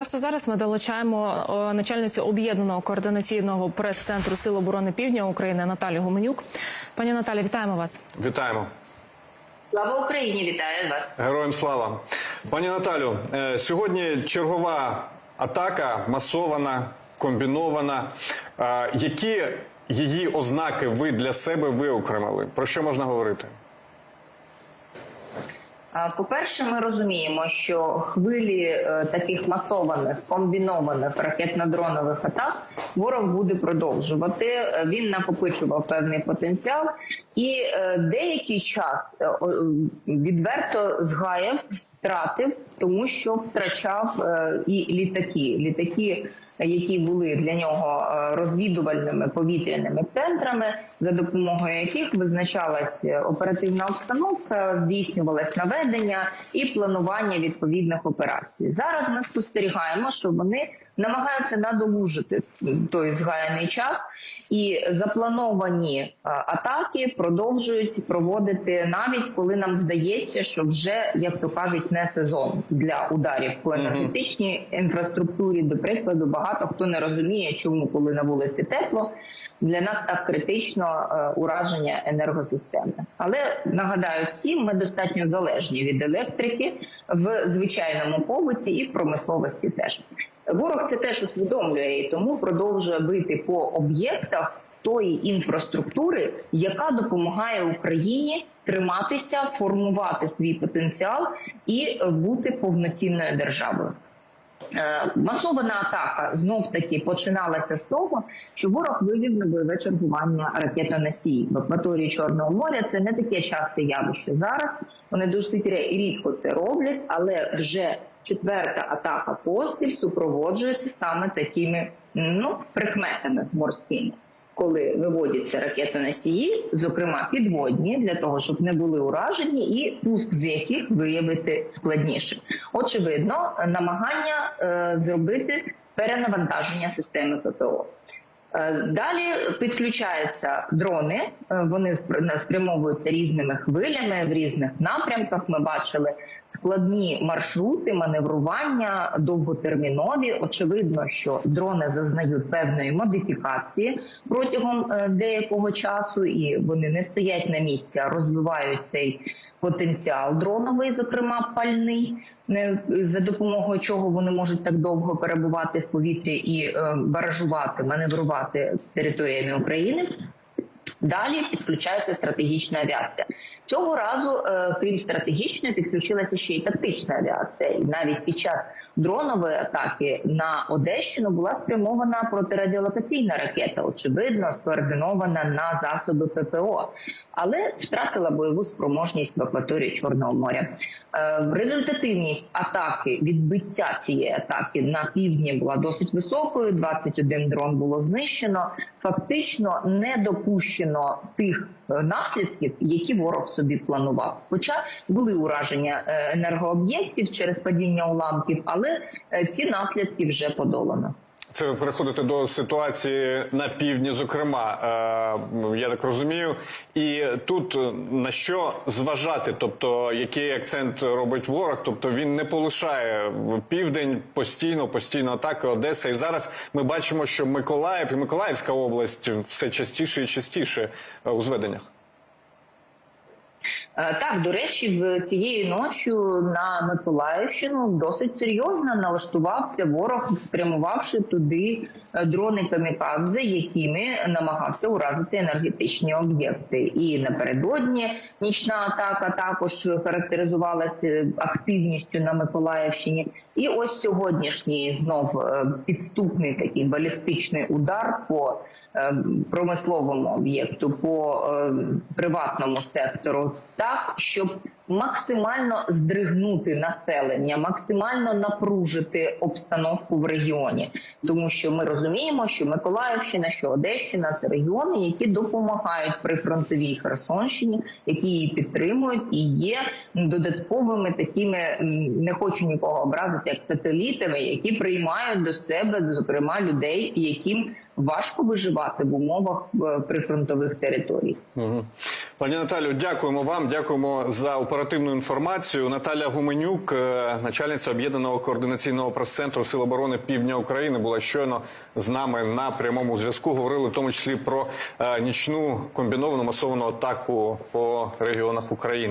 Просто зараз ми долучаємо начальницю об'єднаного координаційного прес-центру Сил оборони Півдня України Наталію Гуменюк. Пані Наталі, вітаємо вас. Вітаємо. Слава Україні! Вітаю вас. Героям слава. Пані Наталю, е, сьогодні чергова атака масована, комбінована. Е, Які її ознаки ви для себе виокремили? Про що можна говорити? По-перше, ми розуміємо, що хвилі е, таких масованих комбінованих ракетно-дронових атак ворог буде продовжувати. Е, Він накопичував певний потенціал, і е, деякий час відверто згаяв, втратив, тому що втрачав і літаки. Літаки які були для нього е, розвідувальними повітряними центрами, за допомогою яких визначалась е, оперативна обстановка, здійснювалось наведення і планування відповідних операцій. Зараз ми спостерігаємо, що вони намагаються надолужити той згаяний час, і заплановані е, атаки продовжують проводити навіть коли нам здається, що вже як то кажуть не сезон для ударів по енергетичній інфраструктурі. До прикладу, багато хто не розуміє, чому коли на вулиці тепло. Для нас так критично е, ураження енергосистеми, але нагадаю всім, ми достатньо залежні від електрики в звичайному побуті і в промисловості. Теж ворог це теж усвідомлює і тому продовжує бити по об'єктах тої інфраструктури, яка допомагає Україні триматися, формувати свій потенціал і бути повноцінною державою. Е, Масована атака знов таки починалася з того, що ворог вивів на бойове чергування ракетоносії в акваторії Чорного моря. Це не таке часте явище зараз. Вони ре- рідко це роблять, але вже четверта атака поспіль супроводжується саме такими ну прикметами морськими. Коли виводяться ракетоносії, зокрема підводні, для того, щоб не були уражені, і пуск з яких виявити складніше. Очевидно, намагання е, зробити перенавантаження системи ППО. Е, Далі підключаються дрони, е, вони спр- спрямовуються різними хвилями в різних напрямках. Ми бачили складні маршрути, маневрування, довготермінові. Очевидно, що дрони зазнають певної модифікації протягом е, деякого часу, і вони не стоять на місці, а розвивають цей потенціал дроновий, зокрема пальний, за допомогою чого вони можуть так довго перебувати в повітрі і е, баражувати, маневрувати територіями України. Далі підключається стратегічна авіація. Цього разу, е, крім стратегічної, підключилася ще й тактична авіація. І навіть під час дронової атаки на Одещину була спрямована протирадіолокаційна ракета, очевидно, скоординована на засоби ППО, але втратила бойову спроможність в акваторії Чорного моря. Е, Результативність атаки, відбиття цієї атаки на півдні була досить високою. 21 дрон було знищено. Фактично не допущено тих е, наслідків, які ворог собі планував. Хоча були ураження е, енергооб'єктів через падіння уламків, але ці наслідки вже подолано. Це ви переходите до ситуації на півдні, зокрема, е, я так розумію. І тут на що зважати? Тобто, який акцент робить ворог? Тобто він не полишає південь постійно, постійно атаки Одеса. І зараз ми бачимо, що Миколаїв і Миколаївська область все частіше і частіше у зведеннях. Е, Так, до речі, в цією ночі на Миколаївщину досить серйозно налаштувався ворог, спрямувавши туди е, дрони камікадзе, якими намагався уразити енергетичні об'єкти. І напередодні нічна атака також характеризувалася активністю на Миколаївщині. І ось сьогоднішній знов е, підступний такий балістичний удар по промисловому об'єкту, по приватному сектору, так щоб максимально здригнути населення, максимально напружити обстановку в регіоні, тому що ми розуміємо, що Миколаївщина, що Одещина це регіони, які допомагають при фронтовій Херсонщині, які її підтримують і є додатковими такими не хочу нікого образити, як сателітами, які приймають до себе, зокрема людей, яким важко виживати в умовах е, прифронтових територій. Пані Наталю, дякуємо вам. Дякуємо за оперативну інформацію. Наталя Гуменюк, е, начальниця об'єднаного координаційного прес-центру Сил оборони Півдня України, була щойно з нами на прямому зв'язку. Говорили в тому числі про е, нічну комбіновану масовану атаку по регіонах України.